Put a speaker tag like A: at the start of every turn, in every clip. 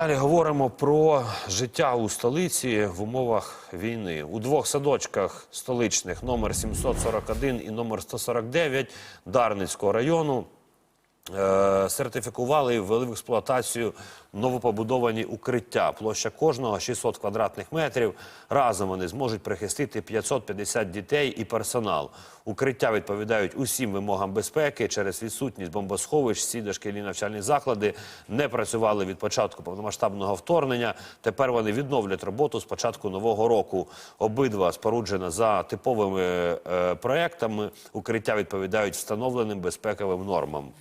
A: Далі говоримо про життя у столиці в умовах війни. У двох садочках столичних номер 741 і номер 149 Дарницького району сертифікували і ввели в експлуатацію новопобудовані укриття. Площа кожного 600 квадратних метрів. Разом вони зможуть прихистити 550 дітей і персонал. Укриття відповідають усім вимогам безпеки. Через відсутність бомбосховищ всі дошкільні навчальні заклади не працювали від початку повномасштабного вторгнення. Тепер вони відновлять роботу з початку нового року. Обидва споруджені за типовими е, проектами. Укриття відповідають встановленим безпековим нормам.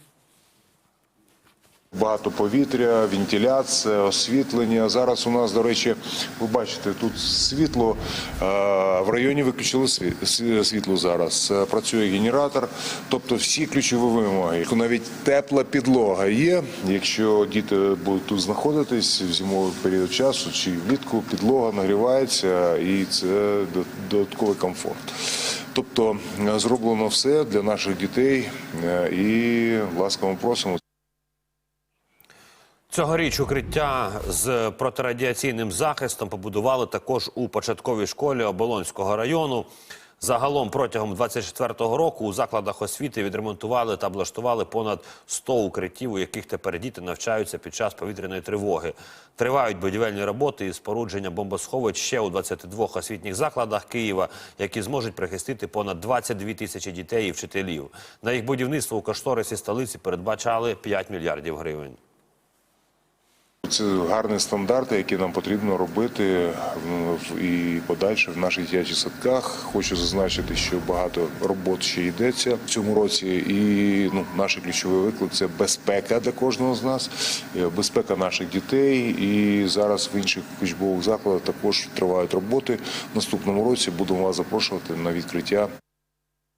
B: Багато повітря, вентиляція, освітлення. Зараз у нас, до речі, ви бачите, тут світло. Е, В районі виключили сві- сві- світло зараз. Е, Працює генератор, тобто всі ключові вимоги. Навіть тепла підлога є. Якщо діти будуть тут знаходитись в зимовий період часу чи влітку, підлога нагрівається і це додатковий комфорт. Тобто е, зроблено все для наших дітей і ласкаво просимо.
A: Цьогоріч укриття з протирадіаційним захистом побудували також у початковій школі Оболонського району. Загалом протягом 24-го року у закладах освіти відремонтували та облаштували понад 100 укриттів, у яких тепер діти навчаються під час повітряної тривоги. Тривають будівельні роботи із спорудження бомбосховищ ще у 22 освітніх закладах Києва, які зможуть прихистити понад 22 тисячі дітей і вчителів. На їх будівництво у кошторисі столиці передбачали 5 мільярдів гривень.
B: Це гарні стандарти, які нам потрібно робити і подальше в наших дитячих садках. Хочу зазначити, що багато робот ще йдеться в цьому році. І ну, наш ключовий виклик це безпека для кожного з нас, е, безпека наших дітей. І зараз в інших учбових закладах також тривають роботи. В наступному році будемо вас запрошувати на відкриття